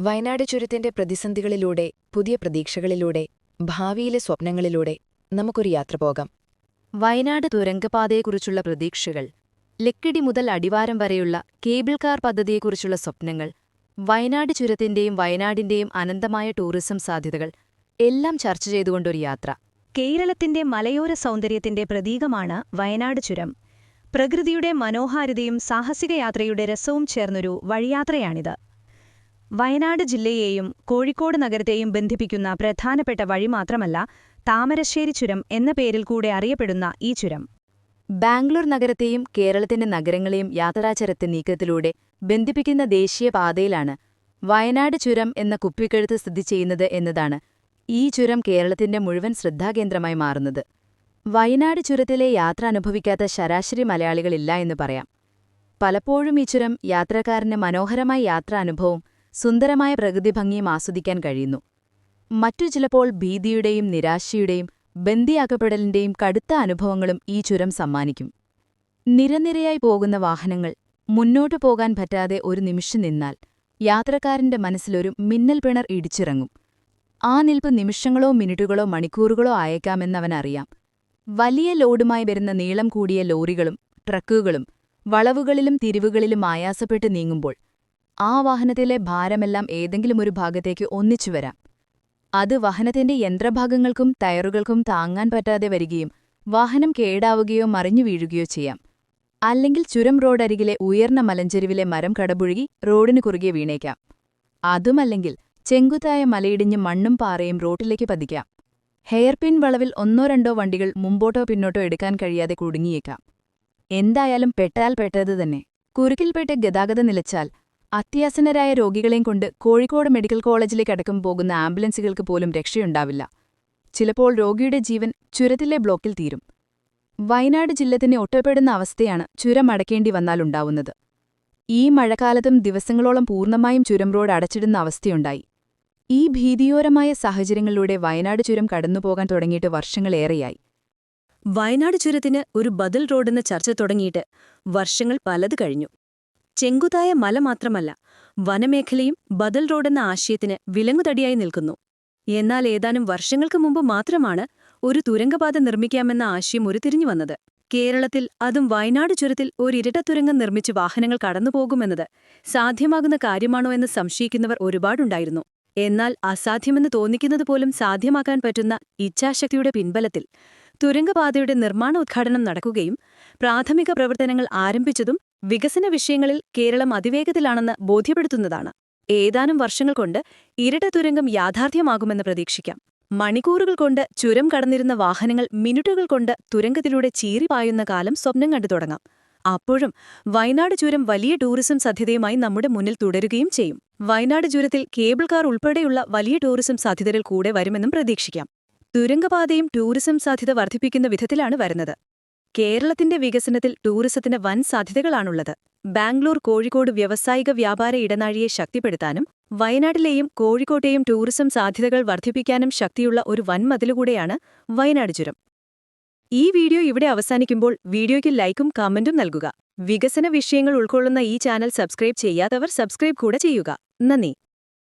വയനാട് ചുരത്തിന്റെ പ്രതിസന്ധികളിലൂടെ പുതിയ പ്രതീക്ഷകളിലൂടെ ഭാവിയിലെ സ്വപ്നങ്ങളിലൂടെ നമുക്കൊരു യാത്ര പോകാം. വയനാട് തുരങ്കപാതയെക്കുറിച്ചുള്ള പ്രതീക്ഷകൾ ലക്കിടി മുതൽ അടിവാരം വരെയുള്ള കേബിൾ കാർ പദ്ധതിയെക്കുറിച്ചുള്ള സ്വപ്നങ്ങൾ വയനാട് ചുരത്തിന്റെയും വയനാടിന്റെയും അനന്തമായ ടൂറിസം സാധ്യതകൾ എല്ലാം ചർച്ച ചെയ്തുകൊണ്ടൊരു യാത്ര. കേരളത്തിന്റെ മലയോര സൗന്ദര്യത്തിന്റെ പ്രതീകമാണ് വയനാട് ചുരം. പ്രകൃതിയുടെ മനോഹാരിതയും സാഹസിക യാത്രയുടെ രസവും ചേർന്നൊരു വഴിയാത്രയാണിത്. വയനാട് ജില്ലയെയും കോഴിക്കോട് നഗരത്തെയും ബന്ധിപ്പിക്കുന്ന പ്രധാനപ്പെട്ട വഴി മാത്രമല്ല താമരശ്ശേരി ചുരം എന്ന പേരിൽ കൂടെ അറിയപ്പെടുന്ന ഈ ചുരം. ബാംഗ്ലൂർ നഗരത്തെയും കേരളത്തിന്റെ നഗരങ്ങളെയും യാത്രാചരത്തെ നീക്കത്തിലൂടെ ബന്ധിപ്പിക്കുന്ന ദേശീയപാതയിലാണ് വയനാട് ചുരം എന്ന കുപ്പിക്കഴുത്ത് സ്ഥിതി ചെയ്യുന്നത് എന്നതാണ് ഈ ചുരം കേരളത്തിന്റെ മുഴുവൻ ശ്രദ്ധാകേന്ദ്രമായി മാറുന്നത്. വയനാട് ചുരത്തിലെ യാത്ര അനുഭവിക്കാത്ത ശരാശരി മലയാളികളില്ല എന്ന് പറയാം. പലപ്പോഴും ഈ ചുരം യാത്രക്കാരന് മനോഹരമായ യാത്രാനുഭവവും സുന്ദരമായ പ്രകൃതിഭംഗിയും ആസ്വദിക്കാൻ കഴിയുന്നു. മറ്റു ചിലപ്പോൾ ഭീതിയുടെയും നിരാശയുടെയും ബന്ദിയാക്കപ്പെടലിന്റെയും കടുത്ത അനുഭവങ്ങളും ഈ ചുരം സമ്മാനിക്കും. നിരനിരയായി പോകുന്ന വാഹനങ്ങൾ മുന്നോട്ടു പോകാൻ പറ്റാതെ ഒരു നിമിഷം നിന്നാൽ യാത്രക്കാരന്റെ മനസ്സിലൊരു മിന്നൽ പിണർ ഇടിച്ചിറങ്ങും. ആ നിൽപ്പ് നിമിഷങ്ങളോ മിനിറ്റുകളോ മണിക്കൂറുകളോ ആയേക്കാമെന്നവനറിയാം. വലിയ ലോഡുമായി വരുന്ന നീളം കൂടിയ ലോറികളും ട്രക്കുകളും വളവുകളിലും തിരിവുകളിലും ആയാസപ്പെട്ട് നീങ്ങുമ്പോൾ ആ വാഹനത്തിലെ ഭാരമെല്ലാം ഏതെങ്കിലും ഒരു ഭാഗത്തേക്ക് ഒന്നിച്ചു വരാം. അത് വാഹനത്തിന്റെ യന്ത്രഭാഗങ്ങൾക്കും ടയറുകൾക്കും താങ്ങാൻ പറ്റാതെ വരികയും വാഹനം കേടാവുകയോ മറിഞ്ഞു വീഴുകയോ ചെയ്യാം. അല്ലെങ്കിൽ ചുരം റോഡരികിലെ ഉയർന്ന മലഞ്ചെരുവിലെ മരം കടപുഴുകി റോഡിനു കുറുകെ വീണേക്കാം. അതുമല്ലെങ്കിൽ ചെങ്കുത്തായ മലയിടിഞ്ഞ് മണ്ണും പാറയും റോട്ടിലേക്ക് പതിക്കാം. ഹെയർപിൻ വളവിൽ ഒന്നോ രണ്ടോ വണ്ടികൾ മുമ്പോട്ടോ പിന്നോട്ടോ എടുക്കാൻ കഴിയാതെ കുടുങ്ങിയേക്കാം. എന്തായാലും പെട്ടാൽ പെട്ടത് തന്നെ. കുരുക്കിൽപ്പെട്ട് ഗതാഗതം നിലച്ചാൽ അത്യാസന്നരായ രോഗികളെയും കൊണ്ട് കോഴിക്കോട് മെഡിക്കൽ കോളേജിലേക്ക് അടക്കം പോകുന്ന ആംബുലൻസുകൾക്ക് പോലും രക്ഷയുണ്ടാവില്ല. ചിലപ്പോൾ രോഗിയുടെ ജീവൻ ചുരത്തിലെ ബ്ലോക്കിൽ തീരും. വയനാട് ജില്ല തന്നെ ഒറ്റപ്പെടുന്ന അവസ്ഥയാണ് ചുരം അടക്കേണ്ടി വന്നാലുണ്ടാവുന്നത് ഈ മഴക്കാലത്തും ദിവസങ്ങളോളം പൂർണമായും ചുരം റോഡ് അടച്ചിടുന്ന അവസ്ഥയുണ്ടായി. ഈ ഭീതിയോരമായ സാഹചര്യങ്ങളിലൂടെ വയനാട് ചുരം കടന്നുപോകാൻ തുടങ്ങിയിട്ട് വർഷങ്ങളേറെയായി. വയനാട് ചുരത്തിന് ഒരു ബദൽ റോഡെന്ന ചർച്ച തുടങ്ങിയിട്ട് വർഷങ്ങൾ പലത് കഴിഞ്ഞു. ചെങ്കുതായ മല മാത്രമല്ല വനമേഖലയും ബദൽ റോഡെന്ന ആശയത്തിന് വിലങ്ങുതടിയായി നിൽക്കുന്നു. എന്നാൽ ഏതാനും വർഷങ്ങൾക്ക് മുമ്പ് മാത്രമാണ് ഒരു തുരങ്കപാത നിർമ്മിക്കാമെന്ന ആശയം ഉരുത്തിരിഞ്ഞു വന്നത്. കേരളത്തിൽ അതും വയനാട് ചുരത്തിൽ ഒരു ഇരട്ടത്തുരങ്കം നിർമ്മിച്ച് വാഹനങ്ങൾ കടന്നുപോകുമെന്നത് സാധ്യമാകുന്ന കാര്യമാണോ എന്ന് സംശയിക്കുന്നവർ ഒരുപാടുണ്ടായിരുന്നു. എന്നാൽ അസാധ്യമെന്ന് തോന്നിക്കുന്നത് പോലും സാധ്യമാക്കാൻ പറ്റുന്ന ഇച്ഛാശക്തിയുടെ പിൻബലത്തിൽ തുരങ്കപാതയുടെ നിർമ്മാണ ഉദ്ഘാടനം നടക്കുകയും പ്രാഥമിക പ്രവർത്തനങ്ങൾ ആരംഭിച്ചതും വികസന വിഷയങ്ങളിൽ കേരളം അതിവേഗത്തിലാണെന്ന് ബോധ്യപ്പെടുത്തുന്നതാണ്. ഏതാനും വർഷങ്ങൾ കൊണ്ട് ഇരട്ട തുരങ്കം യാഥാർത്ഥ്യമാകുമെന്ന് പ്രതീക്ഷിക്കാം. മണിക്കൂറുകൾ കൊണ്ട് ചുരം കടന്നിരുന്ന വാഹനങ്ങൾ മിനിറ്റുകൾ കൊണ്ട് തുരങ്കത്തിലൂടെ ചീറിപ്പായുന്ന കാലം സ്വപ്നം കണ്ടു തുടങ്ങാം. അപ്പോഴും വയനാട് ചുരം വലിയ ടൂറിസം സാധ്യതയുമായി നമ്മുടെ മുന്നിൽ തുടരുകയും ചെയ്യും. വയനാട് ചുരത്തിൽ കേബിൾ കാർ ഉൾപ്പെടെയുള്ള വലിയ ടൂറിസം സാധ്യതകൾ കൂടെ വരുമെന്നും പ്രതീക്ഷിക്കാം. തുരങ്കപാതയും ടൂറിസം സാധ്യത വർദ്ധിപ്പിക്കുന്ന വിധത്തിലാണ് വരുന്നത്. കേരളത്തിന്റെ വികസനത്തിൽ ടൂറിസത്തിന് വൻ സാധ്യതകളാണുള്ളത്. ബാംഗ്ലൂർ കോഴിക്കോട് വ്യാവസായിക വ്യാപാര ഇടനാഴിയെ ശക്തിപ്പെടുത്താനും വയനാട്ടിലെയും കോഴിക്കോട്ടെയും ടൂറിസം സാധ്യതകൾ വർദ്ധിപ്പിക്കാനും ശക്തിയുള്ള ഒരു വൻമതിലുകൂടെയാണ് വയനാട് ചുരം. ഈ വീഡിയോ ഇവിടെ അവസാനിക്കുമ്പോൾ വീഡിയോയ്ക്ക് ലൈക്കും കമന്റും നൽകുക. വികസന വിഷയങ്ങൾ ഉൾക്കൊള്ളുന്ന ഈ ചാനൽ സബ്സ്ക്രൈബ് ചെയ്യാത്തവർ സബ്സ്ക്രൈബ് കൂടെ ചെയ്യുക. നന്ദി.